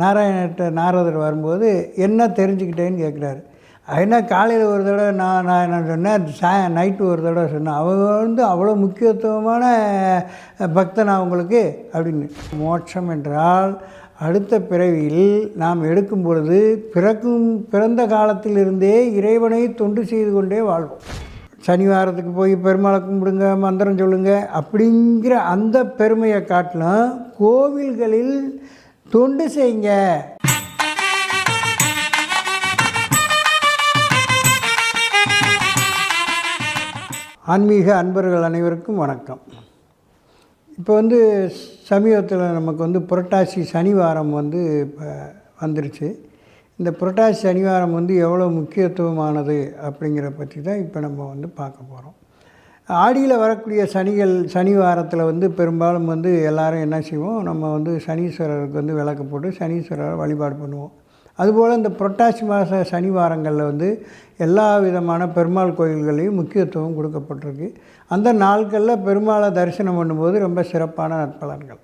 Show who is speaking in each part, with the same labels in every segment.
Speaker 1: நாராயணர்கிட்ட நாரதர் வரும்போது என்ன தெரிஞ்சுக்கிட்டேன்னு கேட்குறாரு என்ன காலையில் ஒரு தடவை நான் நான் என்ன சொன்னேன் சா நைட்டு ஒரு தடவை சொன்னேன். அவங்க வந்து அவ்வளோ முக்கியத்துவமான பக்தன் அவங்களுக்கு அப்படின்னு. மோட்சம் என்றால் அடுத்த பிறவியில் நாம் எடுக்கும் பொழுது பிறக்கும் பிறந்த காலத்திலிருந்தே இறைவனை தொண்டு செய்து கொண்டே வாழ்வோம். சனிவாரத்துக்கு போய் பெருமாளை கும்பிடுங்க மந்திரம் சொல்லுங்க அப்படிங்கிற அந்த பெருமையை காட்டிலும் கோவில்களில் தொண்டு செய்யுங்க. ஆன்மீக அன்பர்கள் அனைவருக்கும் வணக்கம். இப்போ வந்து சமீபத்தில் நமக்கு வந்து புரட்டாசி சனிவாரம் வந்து இப்போ வந்துருச்சு. இந்த புரட்டாசி சனிவாரம் வந்து எவ்வளோ முக்கியத்துவமானது அப்படிங்கிற பற்றி தான் இப்போ நம்ம வந்து பார்க்க போகிறோம் ஆடியில் வரக்கூடிய சனிகள் சனி வாரத்தில் வந்து பெரும்பாலும் வந்து எல்லாரும் என்ன செய்வோம் நம்ம வந்து சனீஸ்வரருக்கு வந்து விளக்கு போட்டு சனீஸ்வரரை வழிபாடு பண்ணுவோம். அதுபோல் இந்த புரட்டாசி மாத சனி வாரங்களில் வந்து எல்லா விதமான பெருமாள் கோயில்களையும் முக்கியத்துவம் கொடுக்கப்பட்டிருக்கு. அந்த நாட்களில் பெருமாளை தரிசனம் பண்ணும்போது ரொம்ப சிறப்பான நற்பலன்கள்.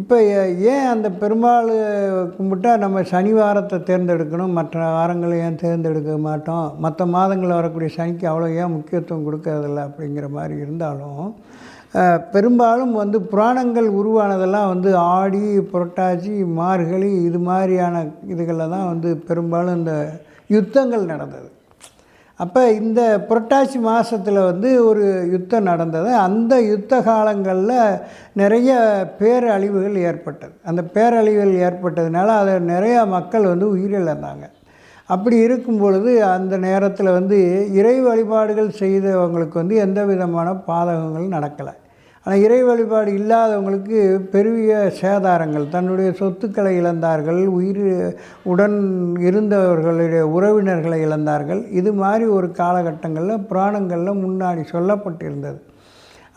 Speaker 1: இப்போ ஏன் அந்த பெருமாள் கும்பிட்டா நம்ம சனிவாரத்தை தேர்ந்தெடுக்கணும்? மற்ற வாரங்களை ஏன் தேர்ந்தெடுக்க மாட்டோம்? மற்ற மாதங்களில் வரக்கூடிய சனிக்கு அவ்வளோ ஏன் முக்கியத்துவம் கொடுக்கறதில்ல அப்படிங்கிற மாதிரி இருந்தாலும் பெரும்பாலும் வந்து புராணங்கள் உருவானதெல்லாம் வந்து ஆடி புரட்டாசி மார்கழி இது மாதிரியான இதுகளில் தான் வந்து பெரும்பாலும் இந்த யுத்தங்கள் நடந்தது. அப்போ இந்த புரட்டாசி மாதத்தில் வந்து ஒரு யுத்தம் நடந்தது. அந்த யுத்த காலங்களில் நிறைய பேரழிவுகள் ஏற்பட்டது. அந்த பேரழிவுகள் ஏற்பட்டதுனால அதை நிறையா மக்கள் வந்து உயிரிழந்தாங்க. அப்படி இருக்கும் பொழுது அந்த நேரத்தில் வந்து இறை வழிபாடுகள் செய்தவங்களுக்கு வந்து எந்த விதமான பாதகங்களும் நடக்கலை. ஆனால் இறை வழிபாடு இல்லாதவங்களுக்கு பெரிய சேதாரங்கள். தன்னுடைய சொத்துக்களை இழந்தார்கள் உயிர் உடன் இருந்தவர்களுடைய உறவினர்களை இழந்தார்கள். இது மாதிரி ஒரு காலகட்டங்களில் புராணங்களில் முன்னாடி சொல்லப்பட்டிருந்தது.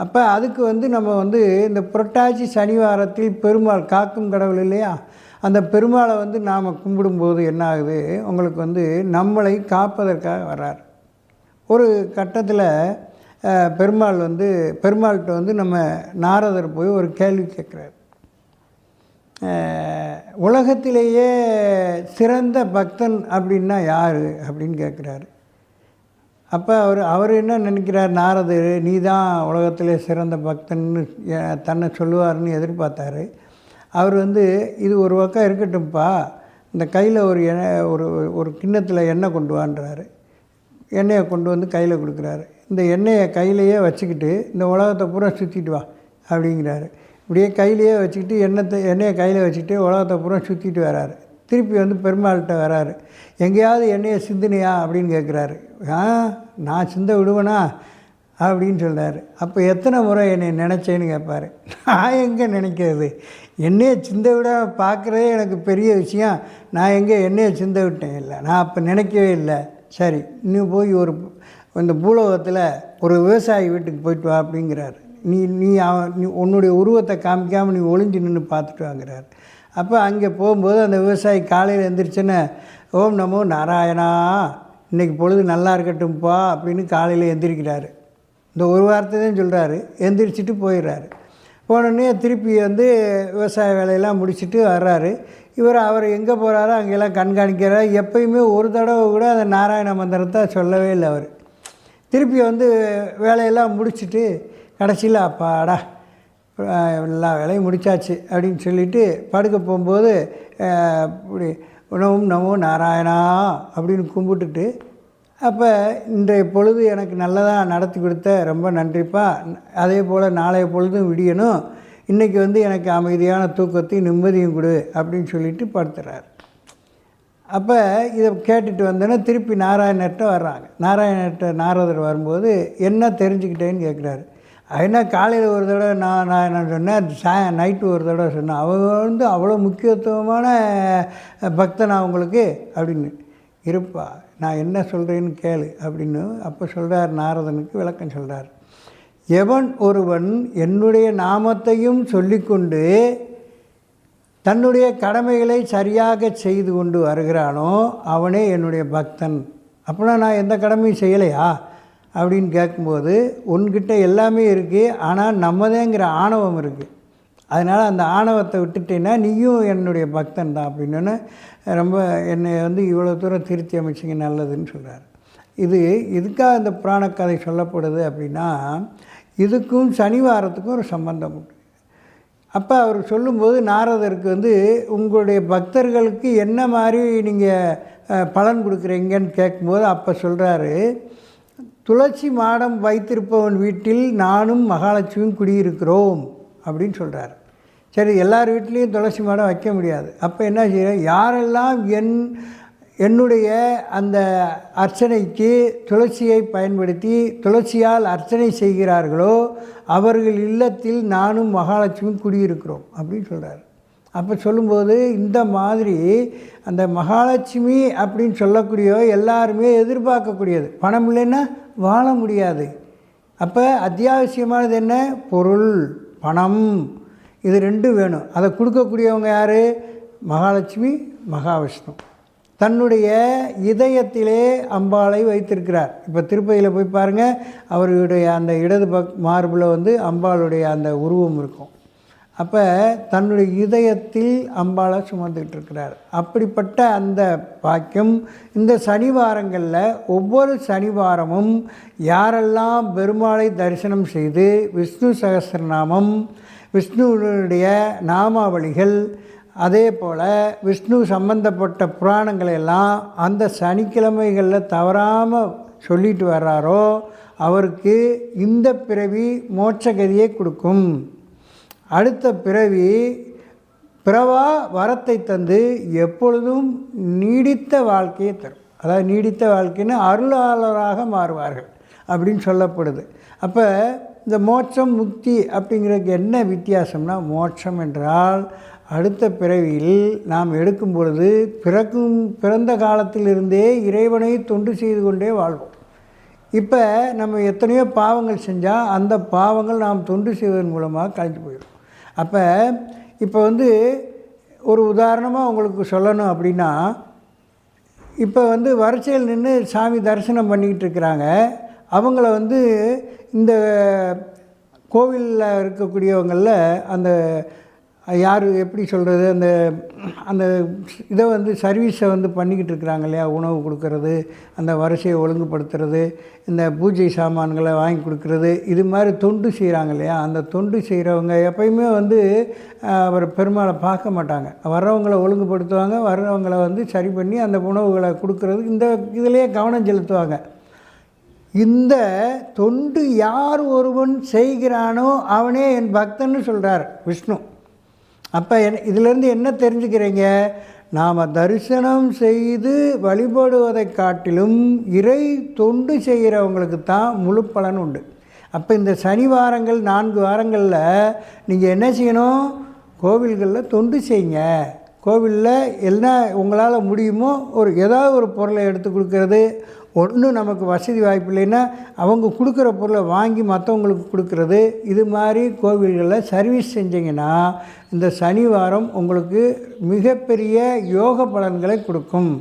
Speaker 1: அப்போ அதுக்கு வந்து நம்ம வந்து இந்த புரட்டாசி சனிவாரத்தில் பெருமாள் காக்கும் கடவுள் இல்லையா? அந்த பெருமாளை வந்து நாம் கும்பிடும்போது என்ன ஆகுது? உங்களுக்கு வந்து நம்மளை காப்பதற்காக வர்றார். ஒரு கட்டத்தில் பெருமாள் வந்து பெருமாள்கிட்ட வந்து நம்ம நாரதர் போய் ஒரு கேள்வி கேட்குறாரு. உலகத்திலேயே சிறந்த பக்தன் அப்படின்னா யார்? அப்படின்னு கேட்குறாரு. அப்போ அவர் அவர் என்ன நினைக்கிறார்? நாரதர் நீ தான் உலகத்திலே சிறந்த பக்தன்னு தன்னை சொல்லுவார்னு எதிர்பார்த்தாரு. அவர் வந்து இது ஒரு பக்கம் இருக்கட்டும்ப்பா இந்த கையில் ஒரு எண்ணெய் ஒரு ஒரு கிண்ணத்தில் எண்ணெய் கொண்டு வான்றாரு. எண்ணெயை கொண்டு வந்து கையில் கொடுக்குறாரு. இந்த எண்ணெயை கையிலையே வச்சுக்கிட்டு இந்த உலகத்தை பூரா சுற்றிட்டு வா அப்படிங்கிறாரு. இப்படியே கையிலையே வச்சுக்கிட்டு எண்ணெத்தை எண்ணெயை கையில் வச்சுக்கிட்டு உலகத்தை பூரா சுற்றிட்டு வராரு. திருப்பி வந்து பெருமாள்கிட்ட வராரு. எங்கேயாவது எண்ணெயை சிந்தினியா? அப்படின்னு கேட்குறாரு. ஆ நான் சிந்த விடுவேனா? அப்படின்னு சொல்கிறாரு அப்போ எத்தனை முறை என்னை நினச்சேன்னு கேட்பாரு. நான் எங்கே நினைக்கிறது? என்னையை சிந்த விட பார்க்குறதே எனக்கு பெரிய விஷயம். நான் எங்கே என்னையை சிந்த விட்டேன்? இல்லை. நான் அப்போ நினைக்கவே இல்லை. சரி இன்னும் போய் ஒரு இந்த பூலோகத்தில் ஒரு விவசாயி வீட்டுக்கு போயிட்டு வா அப்படிங்கிறாரு. நீ நீ அவன் நீ உன்னுடைய உருவத்தை காமிக்காமல் நீ ஒளிஞ்சு நின்று பார்த்துட்டு வாங்கிறார். அப்போ அங்கே போகும்போது அந்த விவசாயி காலையில் எந்திரிச்சோன்னே ஓம் நமோ நாராயணா இன்னைக்கு பொழுது நல்லா இருக்கட்டும்ப்பா அப்படின்னு காலையில் எந்திரிக்கிறாரு. இந்த ஒரு வார்த்தை தான் சொல்கிறாரு எந்திரிச்சிட்டு போயிடுறாரு. போனோடனே திருப்பி வந்து விவசாய வேலையெல்லாம் முடிச்சுட்டு வர்றாரு. இவர் அவர் எங்கே போகிறாரோ அங்கெல்லாம் கண்காணிக்கிறார். எப்பயுமே ஒரு தடவை கூட அந்த நாராயண மந்திரத்தை சொல்லவே இல்லை அவர். திருப்பி வந்து வேலையெல்லாம் முடிச்சுட்டு கடைசியில் அப்பாடா எல்லா வேலையும் முடிச்சாச்சு அப்படின்னு சொல்லிட்டு படுக்க போகும்போது இப்படி உணவும் நமோ நாராயணா அப்படின்னு கும்பிட்டுட்டு அப்போ இன்றைய பொழுது எனக்கு நல்லதாக நடத்தி கொடுத்த ரொம்ப நன்றிப்பா. அதே போல் நாளைய பொழுதும் விடியணும். இன்றைக்கி வந்து எனக்கு அமைதியான தூக்கத்தையும் நிம்மதியும் கொடு அப்படின்னு சொல்லிட்டு படுத்துறாரு. அப்போ இதை கேட்டுட்டு வந்தோன்னே திருப்பி நாராயணர்கிட்ட வர்றாங்க. நாராயணர்கிட்ட நாரதர் வரும்போது என்ன தெரிஞ்சுக்கிட்டேன்னு கேட்குறாரு என்ன காலையில் ஒரு தடவை நான் நான் என்ன சொன்னேன் சா நைட்டு ஒரு தடவை சொன்னேன். அவங்க வந்து அவ்வளோ முக்கியத்துவமான பக்தன் அவங்களுக்கு அப்படின்னு. இருப்பா நான் என்ன சொல்கிறேன்னு கேளு அப்படின்னு அப்போ சொல்கிறார் நாரதனுக்கு விளக்கம் சொல்கிறார் எவன் ஒருவன் என்னுடைய நாமத்தையும் சொல்லிக்கொண்டு தன்னுடைய கடமைகளை சரியாக செய்து கொண்டு வருகிறானோ அவனே என்னுடைய பக்தன். அப்படின்னா நான் எந்த கடமையும் செய்யலையா? அப்படின்னு கேட்கும்போது உன்கிட்ட எல்லாமே இருக்குது ஆனால் நம்மதேங்கிற ஆணவம் இருக்குது அதனால் அந்த ஆணவத்தை விட்டுட்டேன்னா நீயும் என்னுடைய பக்தன் தான் அப்படின்னு ரொம்ப என்னை வந்து இவ்வளோ தூரம் திருத்தி அமைச்சிங்க நல்லதுன்னு சொல்கிறார் இது இதுக்காக இந்த புராண கதை சொல்லப்படுது அப்படின்னா இதுக்கும் சனிவாரத்துக்கும் ஒரு சம்பந்தம் உண்டு. அப்போ அவர் சொல்லும்போது நாரதருக்கு வந்து உங்களுடைய பக்தர்களுக்கு என்ன மாதிரி நீங்கள் பலன் கொடுக்குறீங்கன்னு கேட்கும்போது அப்போ சொல்கிறாரு துளசி மாடம் வைத்திருப்பவன் வீட்டில் நானும் மகாலட்சுமியும் குடியிருக்கிறோம் அப்படின்னு சொல்கிறார் சரி எல்லார் வீட்லேயும் துளசி மாடம் வைக்க முடியாது. அப்போ என்ன செய்கிறேன் யாரெல்லாம் என் என்னுடைய அந்த அர்ச்சனைக்கு துளசியை பயன்படுத்தி துளசியால் அர்ச்சனை செய்கிறார்களோ அவர்கள் இல்லத்தில் நானும் மகாலட்சுமியும் குடியிருக்கிறோம் அப்படின்னு சொல்கிறார் அப்போ சொல்லும்போது இந்த மாதிரி அந்த மகாலட்சுமி அப்படின்னு சொல்லக்கூடிய எல்லாருமே எதிர்பார்க்கக்கூடியது. பணம் இல்லைன்னா வாழ முடியாது. அப்போ அத்தியாவசியமானது என்ன? பொருள் பணம். இது ரெண்டும் வேணும். அதை கொடுக்கக்கூடியவங்க யார்? மகாலட்சுமி மகாவிஷ்ணு. தன்னுடைய இதயத்திலே அம்பாளை வைத்திருக்கிறார். இப்போ திருப்பதியில் போய் பாருங்கள் அவருடைய அந்த இடது பக் மார்பில் வந்து அம்பாளுடைய அந்த உருவம் இருக்கும். அப்போ தன்னுடைய இதயத்தில் அம்பாளை சுமந்துக்கிட்டு இருக்கிறார். அப்படிப்பட்ட அந்த பாக்கியம் இந்த சனிவாரங்களில் ஒவ்வொரு சனிவாரமும் யாரெல்லாம் பெருமாளை தரிசனம் செய்து விஷ்ணு சகசிரநாமம் விஷ்ணுவனுடைய நாமாவளிகள் அதே போல் விஷ்ணு சம்பந்தப்பட்ட புராணங்களை எல்லாம் அந்த சனிக்கிழமைகளில் தவறாமல் சொல்லிட்டு வர்றாரோ அவருக்கு இந்த பிறவி மோட்சகதியை கொடுக்கும். அடுத்த பிறவி பிறவா வரத்தை தந்து எப்பொழுதும் நீடித்த வாழ்க்கையை தரும். அதாவது நீடித்த வாழ்க்கைன்னு அருளாளராக மாறுவார்கள் அப்படின்னு சொல்லப்படுது. அப்போ இந்த மோட்சம் முக்தி அப்படிங்கிறதுக்கு என்ன வித்தியாசம்னா மோட்சம் என்றால் அடுத்த பிறவியில் நாம் எடுக்கும் பொழுது பிறக்கும் பிறந்த காலத்திலிருந்தே இறைவனை தொண்டு செய்து கொண்டே வாழ்வோம். இப்போ நம்ம எத்தனையோ பாவங்கள் செஞ்சால் அந்த பாவங்கள் நாம் தொண்டு செய்வதன் மூலமாக கழிஞ்சு போயிடும். அப்போ இப்போ வந்து ஒரு உதாரணமாக உங்களுக்கு சொல்லணும் அப்படின்னா இப்போ வந்து வரிசையில் நின்று சாமி தரிசனம் பண்ணிக்கிட்டு இருக்கிறாங்க. அவங்கள வந்து இந்த கோவிலில் இருக்கக்கூடியவங்களில் அந்த யார் எப்படி சொல்கிறது அந்த அந்த இதை வந்து சர்வீஸை வந்து பண்ணிக்கிட்டு இருக்கிறாங்க இல்லையா? உணவு கொடுக்கறது அந்த வரிசையை ஒழுங்குபடுத்துறது இந்த பூஜை சாமான்களை வாங்கி கொடுக்கறது இது மாதிரி தொண்டு செய்கிறாங்க இல்லையா? அந்த தொண்டு செய்கிறவங்க எப்பயுமே வந்து அவர் பெருமாளை பார்க்க மாட்டாங்க. வர்றவங்களை ஒழுங்குபடுத்துவாங்க வர்றவங்களை வந்து சரி பண்ணி அந்த உணவுகளை கொடுக்கறது இந்த இதிலேயே கவனம் செலுத்துவாங்க. இந்த தொண்டு யார் ஒருவன் செய்கிறானோ அவனே என் பக்தன்னு சொல்கிறார் விஷ்ணு. அப்போ என் இதிலேருந்து என்ன தெரிஞ்சுக்கிறீங்க? நாம் தரிசனம் செய்து வழிபடுவதை காட்டிலும் இறை தொண்டு செய்கிறவங்களுக்கு தான் முழு பலன் உண்டு. அப்போ இந்த சனி வாரங்கள் நான்கு வாரங்களில் நீங்கள் என்ன செய்யணும்? கோவில்களில் தொண்டு செய்யுங்க. கோவிலில் என்ன உங்களால் முடியுமோ ஒரு ஏதாவது ஒரு பொருளை எடுத்து கொடுக்கறது ஒன்றும் நமக்கு வசதி வாய்ப்பு இல்லைன்னா அவங்க கொடுக்குற பொருளை வாங்கி மற்றவங்களுக்கு கொடுக்கறது. இது மாதிரி கோவில்களில் சர்வீஸ் செஞ்சிங்கன்னா இந்த சனிவாரம் உங்களுக்கு மிகப்பெரிய யோக பலன்களை கொடுக்கும்.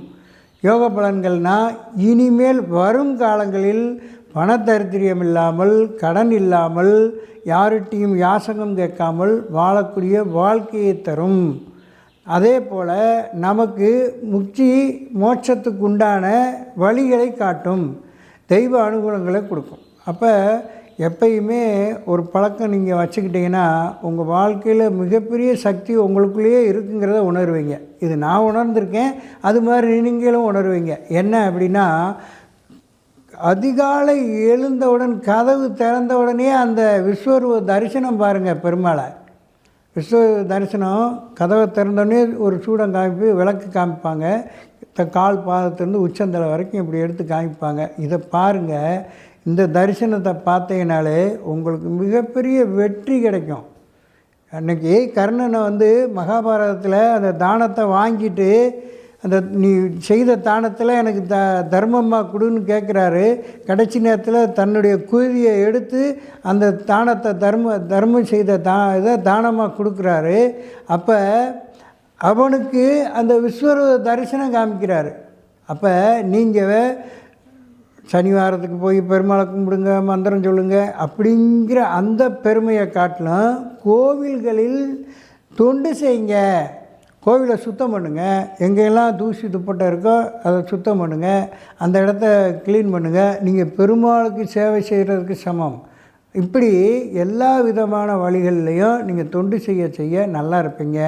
Speaker 1: யோக பலன்கள்னால் இனிமேல் வரும் காலங்களில் பணத்தரித்திரியம் இல்லாமல் கடன் இல்லாமல் யார்கிட்டையும் யாசகம் கேட்காமல் வாழக்கூடிய வாழ்க்கையை தரும். அதே போல் நமக்கு முக்தி மோட்சத்துக்கு உண்டான வழிகளை காட்டும் தெய்வ அனுகூலங்களை கொடுக்கும். அப்போ எப்பயுமே ஒரு பழக்கம் நீங்கள் வச்சுக்கிட்டிங்கன்னா உங்கள் வாழ்க்கையில் மிகப்பெரிய சக்தி உங்களுக்குள்ளேயே இருக்குங்கிறத உணர்வீங்க. இது நான் உணர்ந்திருக்கேன் அது மாதிரி நீங்களும் உணர்வீங்க. என்ன அப்படின்னா அதிகாலை எழுந்தவுடன் கதவு திறந்தவுடனே அந்த விஸ்வரூப தரிசனம் பாருங்கள் பெருமாளை. விஸ்வ தரிசனம் கதவை திறந்தோடனே ஒரு சூடம் காமிப்பு விளக்கு காமிப்பாங்க. த கால் பாதத்துலேருந்து உச்சந்தலை வரைக்கும் இப்படி எடுத்து காமிப்பாங்க. இதை பாருங்கள் இந்த தரிசனத்தை பார்த்தீங்கனாலே உங்களுக்கு மிகப்பெரிய வெற்றி கிடைக்கும். அன்றைக்கி கர்ணனை வந்து மகாபாரதத்தில் அந்த தானத்தை வாங்கிட்டு அந்த நீ செய்த தானத்தில் எனக்கு த தர்மமாக கொடுன்னு கேட்குறாரு கடைசி நேரத்தில் தன்னுடைய குருதியை எடுத்து அந்த தானத்தை தர்ம தர்மம் செய்த தா இதை தானமாக கொடுக்குறாரு. அப்போ அவனுக்கு அந்த விஸ்வரூப தரிசனம் காமிக்கிறாரு. அப்போ நீங்கள் சனிவாரத்துக்கு போய் பெருமாளை கும்பிடுங்க மந்திரம் சொல்லுங்கள் அப்படிங்கிற அந்த பெருமையை காட்டிலும் கோவில்களில் தொண்டு செய்யுங்க. கோவிலை சுத்தம் பண்ணுங்கள் எங்கெல்லாம் தூசி துப்பட்டை இருக்கோ அதை சுத்தம் பண்ணுங்கள் அந்த இடத்த க்ளீன் பண்ணுங்கள் நீங்கள் பெருமாளுக்கு சேவை செய்கிறதுக்கு சமம். இப்படி எல்லா விதமான வழிகள்லையும் நீங்கள் தொண்டு செய்ய செய்ய நல்லா இருப்பீங்க.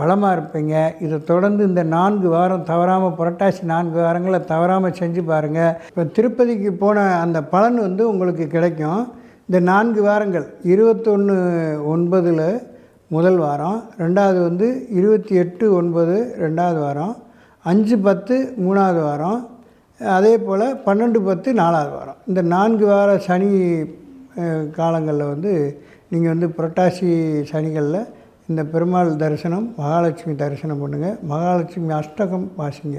Speaker 1: வளமாக இருப்பீங்க. இதை தொடர்ந்து இந்த நான்கு வாரம் தவறாமல் புரட்டாசி நான்கு வாரங்களை தவறாமல் செஞ்சு பாருங்கள் இப்போ திருப்பதிக்கு போன அந்த பலன் வந்து உங்களுக்கு கிடைக்கும். இந்த நான்கு வாரங்கள் இருபத்தொன்று ஒன்பதில் முதல் வாரம் ரெண்டாவது வந்து இருபத்தி எட்டு ஒன்பது ரெண்டாவது வாரம் அஞ்சு பத்து மூணாவது வாரம் அதே போல் பன்னெண்டு பத்து நாலாவது வாரம். இந்த நான்கு வார சனி காலங்களில் வந்து நீங்கள் வந்து புரட்டாசி சனிகளில் இந்த பெருமாள் தரிசனம் மகாலட்சுமி தரிசனம் பண்ணுங்கள் மகாலட்சுமி அஷ்டகம் வாசிங்க.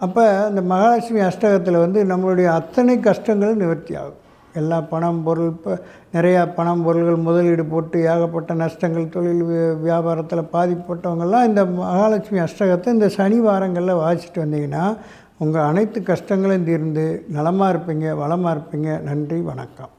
Speaker 1: அப்போ அந்த மகாலட்சுமி அஷ்டகத்தில் வந்து நம்மளுடைய அத்தனை கஷ்டங்களும் நிவர்த்தி ஆகும். எல்லா பணம் பொருள் இப்போ நிறையா பணம் பொருள்கள் முதலீடு போட்டு ஏகப்பட்ட நஷ்டங்கள் தொழில் வியாபாரத்தில் பாதிப்பட்டவங்கெல்லாம் இந்த மகாலட்சுமி அஷ்டகத்தை இந்த சனி வாரங்களில் வாசிச்சுட்டு வந்தீங்கன்னா உங்கள் அனைத்து கஷ்டங்களும் தீர்ந்து நலமாக இருப்பீங்க வளமாக இருப்பீங்க. நன்றி வணக்கம்.